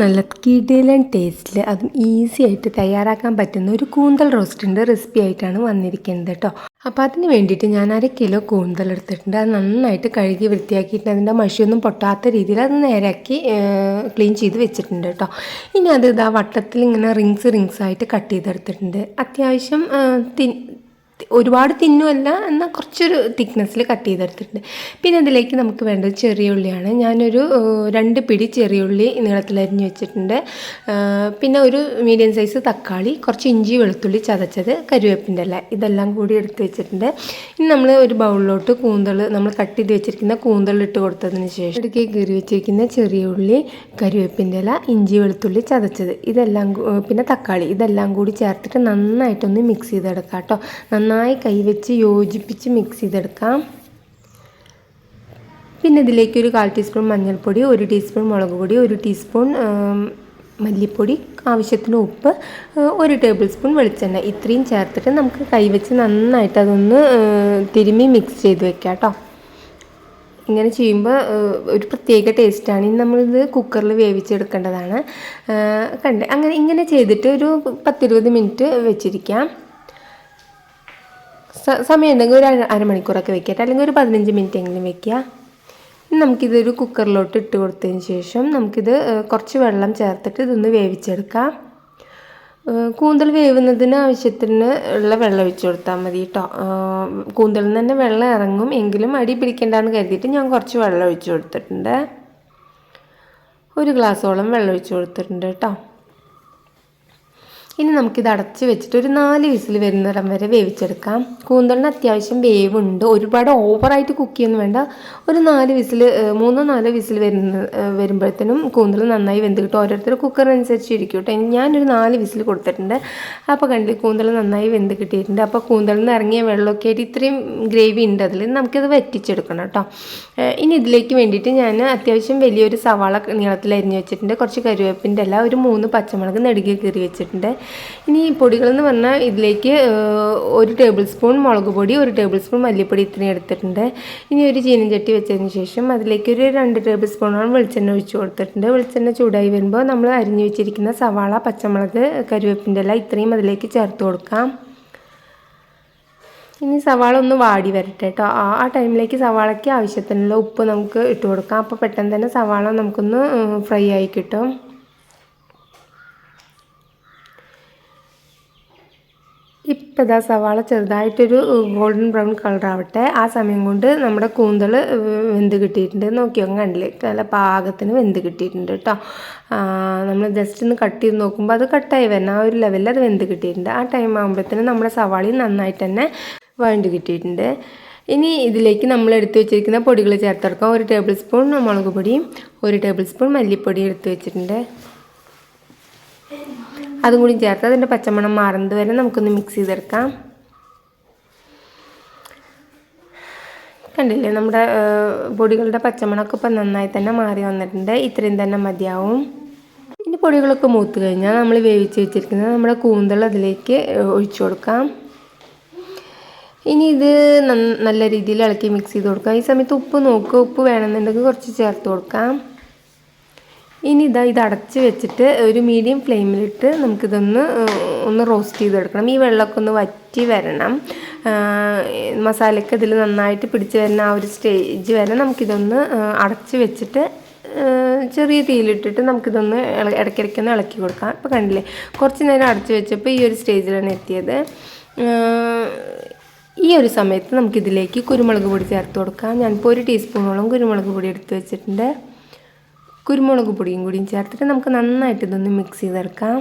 നല്ല കിടിലൻ ടേസ്റ്റിൽ അതും ഈസി ആയിട്ട് തയ്യാറാക്കാൻ പറ്റുന്ന ഒരു കൂന്തൽ റോസ്റ്റിന്റെ റെസിപ്പി ആയിട്ടാണ് വന്നിരിക്കുന്നത് കേട്ടോ അപ്പോൾ അതിന് വേണ്ടിയിട്ട് ഞാൻ അര കിലോ കൂന്തൽ എടുത്തിട്ടുണ്ട്. അത് നന്നായിട്ട് കഴുകി വൃത്തിയാക്കിയിട്ട് അതിന്റെ മഷിയൊന്നും പൊട്ടാത്ത രീതിയിൽ അത് നേരാക്കി ക്ലീൻ ചെയ്ത് വെച്ചിട്ടുണ്ട് കേട്ടോ ഇനി അത് ഇതാ വട്ടത്തിൽ ഇങ്ങനെ റിങ്സ് റിങ്സ് ആയിട്ട് കട്ട് ചെയ്തെടുത്തിട്ടുണ്ട്. അത്യാവശ്യം ഒരുപാട് തിന്നുമല്ല എന്നാൽ കുറച്ചൊരു തിക്നെസ്സിൽ കട്ട് ചെയ്തെടുത്തിട്ടുണ്ട്. പിന്നെ അതിലേക്ക് നമുക്ക് വേണ്ടത് ചെറിയ ഉള്ളിയാണ് ഞാനൊരു രണ്ട് പിടി ചെറിയ ഉള്ളി നീളത്തിലരിഞ്ഞ് വെച്ചിട്ടുണ്ട്. പിന്നെ ഒരു മീഡിയം സൈസ് തക്കാളി കുറച്ച് ഇഞ്ചി വെളുത്തുള്ളി ചതച്ചത് കരുവേപ്പിന്റെ ഇല. ഇതെല്ലാം കൂടി എടുത്ത് വെച്ചിട്ടുണ്ട്. ഇനി നമ്മൾ ഒരു ബൗളിലോട്ട് കൂന്തൾ നമ്മൾ കട്ട് ചെയ്ത് വെച്ചിരിക്കുന്ന കൂന്തൾ ഇട്ട് കൊടുത്തതിന് ശേഷം ഇടുക്കി കീറി വെച്ചിരിക്കുന്ന ചെറിയ ഉള്ളി കരുവേപ്പിന്റെ ഇല ഇഞ്ചി വെളുത്തുള്ളി ചതച്ചത്. ഇതെല്ലാം പിന്നെ തക്കാളി. ഇതെല്ലാം കൂടി ചേർത്തിട്ട് നന്നായിട്ടൊന്ന് മിക്സ് ചെയ്തെടുക്കാം കേട്ടോ. നന്നായി കൈവച്ച് യോജിപ്പിച്ച് മിക്സ് ചെയ്തെടുക്കാം. പിന്നെ ഇതിലേക്ക് ഒരു കാൽ ടീസ്പൂൺ മഞ്ഞൾപ്പൊടി ഒരു ടീസ്പൂൺ മുളക് പൊടി ഒരു ടീസ്പൂൺ മല്ലിപ്പൊടി ആവശ്യത്തിന് ഉപ്പ് ഒരു ടേബിൾ സ്പൂൺ വെളിച്ചെണ്ണ. ഇത്രയും ചേർത്തിട്ട് നമുക്ക് കൈവച്ച് നന്നായിട്ട് അതൊന്ന് തിരുമ്മി മിക്സ് ചെയ്ത് വെക്കാം കേട്ടോ ഇങ്ങനെ ചെയ്യുമ്പോൾ ഒരു പ്രത്യേക ടേസ്റ്റാണ് ഇനി നമ്മളിത് കുക്കറിൽ വേവിച്ചെടുക്കേണ്ടതാണ്. കണ്ടേ? അങ്ങനെ ഇങ്ങനെ ചെയ്തിട്ട് ഒരു പത്തിരുപത് മിനിറ്റ് വെച്ചിരിക്കാം. സ- സമയമുണ്ടെങ്കിൽ ഒരു അര അരമണിക്കൂറൊക്കെ വെക്കട്ടെ അല്ലെങ്കിൽ ഒരു പതിനഞ്ച് മിനിറ്റ് എങ്കിലും വെക്കുക നമുക്കിതൊരു കുക്കറിലോട്ട് ഇട്ട് കൊടുത്തതിന് ശേഷം നമുക്കിത് കുറച്ച് വെള്ളം ചേർത്തിട്ട് ഇതൊന്ന് വേവിച്ചെടുക്കാം. കൂന്തൽ വേവുന്നതിന് ആവശ്യത്തിന് ഉള്ള വെള്ളം ഒഴിച്ചു കൊടുത്താൽ മതി കേട്ടോ. കൂന്തലിൽ നിന്ന് തന്നെ വെള്ളം ഇറങ്ങും. എങ്കിലും അടി പിടിക്കേണ്ടെന്ന് കരുതിയിട്ട് ഞാൻ കുറച്ച് വെള്ളം ഒഴിച്ചു കൊടുത്തിട്ടുണ്ട്. ഒരു ഗ്ലാസ്സോളം വെള്ളം ഒഴിച്ചു കൊടുത്തിട്ടുണ്ട് കേട്ടോ. ഇനി നമുക്കിത് അടച്ച് വെച്ചിട്ട് ഒരു നാല് വിസിൽ വരുന്നിടം വരെ വേവിച്ചെടുക്കാം. കൂന്തളിന് അത്യാവശ്യം വേവുണ്ട്. ഒരുപാട് ഓവറായിട്ട് കുക്ക് ചെയ്യുന്നു വേണ്ട. ഒരു നാല് വിസിൽ മൂന്നോ നാലോ വിസിൽ വരുന്ന വരുമ്പോഴത്തേനും കൂന്തൾ നന്നായി വെന്ത് കിട്ടും ഓരോരുത്തർ കുക്കറിനനുസരിച്ച് ഇരിക്കും കേട്ടോ. ഞാനൊരു നാല് വിസിൽ കൊടുത്തിട്ടുണ്ട്. അപ്പോൾ കണ്ടില്ലേ കൂന്തൾ നന്നായി വെന്ത് കിട്ടിയിട്ടുണ്ട്. അപ്പോൾ കൂന്തളിൽ നിന്ന് ഇറങ്ങിയ വെള്ളമൊക്കെ ആയിട്ട് ഇത്രയും ഗ്രേവി ഉണ്ട് അതിൽ നമുക്കിത് വറ്റിച്ചെടുക്കണം കേട്ടോ. ഇനി ഇതിലേക്ക് വേണ്ടിയിട്ട് ഞാൻ അത്യാവശ്യം വലിയൊരു സവാള നീളത്തിൽ അരിഞ്ഞ് വെച്ചിട്ടുണ്ട്. കുറച്ച് കരുവേപ്പിന്റെ ഇല ഒരു മൂന്ന് പച്ചമുളക് നെടുകെ കീറി വെച്ചിട്ടുണ്ട്. ഇനി ഈ പൊടികളെന്ന് പറഞ്ഞാൽ ഇതിലേക്ക് ഒരു ടേബിൾ സ്പൂൺ മുളക് പൊടി ഒരു ടേബിൾ സ്പൂൺ മല്ലിപ്പൊടി ഇത്രയും എടുത്തിട്ടുണ്ട്. ഇനി ഒരു ചീനച്ചട്ടി വെച്ചതിന് ശേഷം അതിലേക്ക് ഒരു രണ്ട് ടേബിൾ സ്പൂണോളം വെളിച്ചെണ്ണ ഒഴിച്ചു കൊടുത്തിട്ടുണ്ട്. വെളിച്ചെണ്ണ ചൂടായി വരുമ്പോൾ നമ്മൾ അരിഞ്ഞു വെച്ചിരിക്കുന്ന സവാള പച്ചമുളക് കരുവേപ്പിന്റെ ഇല ഇത്രയും അതിലേക്ക് ചേർത്ത് കൊടുക്കാം. ഇനി സവാള ഒന്ന് വാടി വരട്ടെ കേട്ടോ ആ ആ ടൈമിലേക്ക് സവാളയ്ക്ക് ആവശ്യത്തിനുള്ള ഉപ്പ് നമുക്ക് ഇട്ട് കൊടുക്കാം. അപ്പോൾ പെട്ടെന്ന് തന്നെ സവാള നമുക്കൊന്ന് ഫ്രൈ ആയി കിട്ടും. ഇപ്പം ഇതാ സവാള ചെറുതായിട്ടൊരു ഗോൾഡൻ ബ്രൗൺ കളർ ആവട്ടെ ആ സമയം കൊണ്ട് നമ്മുടെ കൂന്തൾ വെന്ത് കിട്ടിയിട്ടുണ്ട്. നോക്കിയോ കണ്ടില്ലേ? നല്ല പാകത്തിന് വെന്ത് കിട്ടിയിട്ടുണ്ട് കേട്ടോ. നമ്മൾ ജസ്റ്റ് ഒന്ന് കട്ട് ചെയ്ത് നോക്കുമ്പോൾ അത് കട്ടായി വരണം. ആ ഒരു ലെവലിൽ അത് വെന്ത് കിട്ടിയിട്ടുണ്ട്. ആ ടൈം ആകുമ്പോഴത്തേനും നമ്മുടെ സവാളയും നന്നായിട്ട് തന്നെ വഴണ്ട് കിട്ടിയിട്ടുണ്ട്. ഇനി ഇതിലേക്ക് നമ്മൾ എടുത്തു വെച്ചിരിക്കുന്ന പൊടികൾ ചേർത്തെടുക്കാം ഒരു ടേബിൾ സ്പൂൺ മുളക് പൊടിയും ഒരു ടേബിൾ സ്പൂൺ മല്ലിപ്പൊടിയും എടുത്തു വെച്ചിട്ടുണ്ട്. അതും കൂടി ചേർത്ത് അതിന്റെ പച്ചമണം മാറുന്നത് വരെ നമുക്കൊന്ന് മിക്സ് ചെയ്തെടുക്കാം. കണ്ടില്ലേ? നമ്മുടെ പൊടികളുടെ പച്ചമണമൊക്കെ ഇപ്പം നന്നായി തന്നെ മാറി വന്നിട്ടുണ്ട്. ഇത്രയും തന്നെ മതിയാവും. ഇനി പൊടികളൊക്കെ മൂത്ത് കഴിഞ്ഞാൽ നമ്മൾ വേവിച്ച് വെച്ചിരിക്കുന്നത് നമ്മുടെ കൂന്തൾ അതിലേക്ക് ഒഴിച്ചു കൊടുക്കാം. ഇനി ഇത് നല്ല രീതിയിൽ ഇളക്കി മിക്സ് ചെയ്ത് കൊടുക്കാം. ഈ സമയത്ത് ഉപ്പ് നോക്കുക ഉപ്പ് വേണമെന്നുണ്ടെങ്കിൽ കുറച്ച് ചേർത്ത് കൊടുക്കാം. ഇനി ഇതാ ഇത് അടച്ച് വെച്ചിട്ട് ഒരു മീഡിയം ഫ്ലെയിമിലിട്ട് നമുക്കിതൊന്ന് ഒന്ന് റോസ്റ്റ് ചെയ്തെടുക്കണം. ഈ വെള്ളമൊക്കെ ഒന്ന് വറ്റി വരണം. മസാലയ്ക്ക് ഇതിൽ നന്നായിട്ട് പിടിച്ച് വരുന്ന ആ ഒരു സ്റ്റേജ് വരെ നമുക്കിതൊന്ന് അടച്ച് വെച്ചിട്ട് ചെറിയ തീയിലിട്ടിട്ട് നമുക്കിതൊന്ന് ഇടയ്ക്കിടയ്ക്ക് ഇടയ്ക്കിടയ്ക്കൊന്ന് ഇളക്കി കൊടുക്കാം. ഇപ്പോൾ കണ്ടില്ലേ? കുറച്ച് നേരം അടച്ച് വെച്ചപ്പോൾ ഈ ഒരു സ്റ്റേജിലാണ് എത്തിയത്. ഈ ഒരു സമയത്ത് നമുക്കിതിലേക്ക് കുരുമുളക് പൊടി ചേർത്ത് കൊടുക്കാം. ഞാനിപ്പോൾ ഒരു ടീസ്പൂണോളം കുരുമുളക് പൊടി എടുത്ത് വെച്ചിട്ടുണ്ട്. കുരുമുളക് പൊടിയും കൂടിയും ചേർത്തിട്ട് നമുക്ക് നന്നായിട്ട് ഇതൊന്ന് മിക്സ് ചെയ്തെടുക്കാം.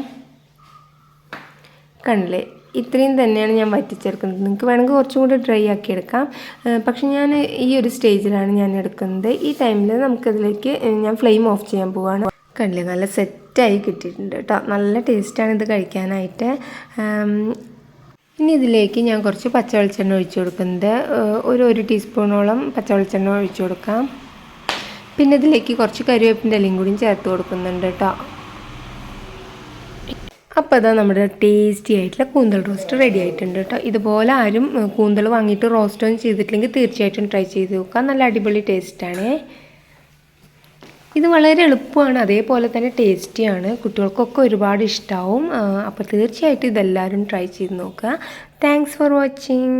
കണ്ടില്ലേ? ഇത്രയും തന്നെയാണ് ഞാൻ വറ്റിച്ചെടുക്കുന്നത്. നിങ്ങൾക്ക് വേണമെങ്കിൽ കുറച്ചും കൂടി ഡ്രൈ ആക്കി എടുക്കാം. പക്ഷെ ഞാൻ ഈ ഒരു സ്റ്റേജിലാണ് ഞാൻ എടുക്കുന്നത്. ഈ ടൈമിൽ നമുക്കതിലേക്ക് ഞാൻ ഫ്ലെയിം ഓഫ് ചെയ്യാൻ പോവുകയാണ് കണ്ടില്ലേ? നല്ല സെറ്റായി കിട്ടിയിട്ടുണ്ട് കേട്ടോ. നല്ല ടേസ്റ്റാണ് ഇത് കഴിക്കാനായിട്ട്. ഇനി ഇതിലേക്ക് ഞാൻ കുറച്ച് പച്ചവെളിച്ചെണ്ണ ഒഴിച്ചു കൊടുക്കുന്നത്. ഒരു ഒരു ടീസ്പൂണോളം പച്ചവെളിച്ചെണ്ണ ഒഴിച്ചു കൊടുക്കാം. പിന്നെ ഇതിലേക്ക് കുറച്ച് കരിവേപ്പിന്റെ ഇലയും കൂടിയും ചേർത്ത് കൊടുക്കുന്നുണ്ട് കേട്ടോ അപ്പോൾ അതാ നമ്മുടെ ടേസ്റ്റി ആയിട്ടുള്ള കൂന്തൽ റോസ്റ്റ് റെഡി ആയിട്ടുണ്ട് കേട്ടോ ഇതുപോലെ ആരും കൂന്തൽ വാങ്ങിയിട്ട് റോസ്റ്റ് ഒന്നും ചെയ്തിട്ടില്ലെങ്കിൽ തീർച്ചയായിട്ടും ട്രൈ ചെയ്ത് നോക്കാം. നല്ല അടിപൊളി ടേസ്റ്റാണ് ഇത് വളരെ എളുപ്പമാണ് അതേപോലെ തന്നെ ടേസ്റ്റിയാണ് കുട്ടികൾക്കൊക്കെ ഒരുപാട് ഇഷ്ടമാവും അപ്പോൾ തീർച്ചയായിട്ടും ഇതെല്ലാവരും ട്രൈ ചെയ്ത് നോക്കുക. Thanks for watching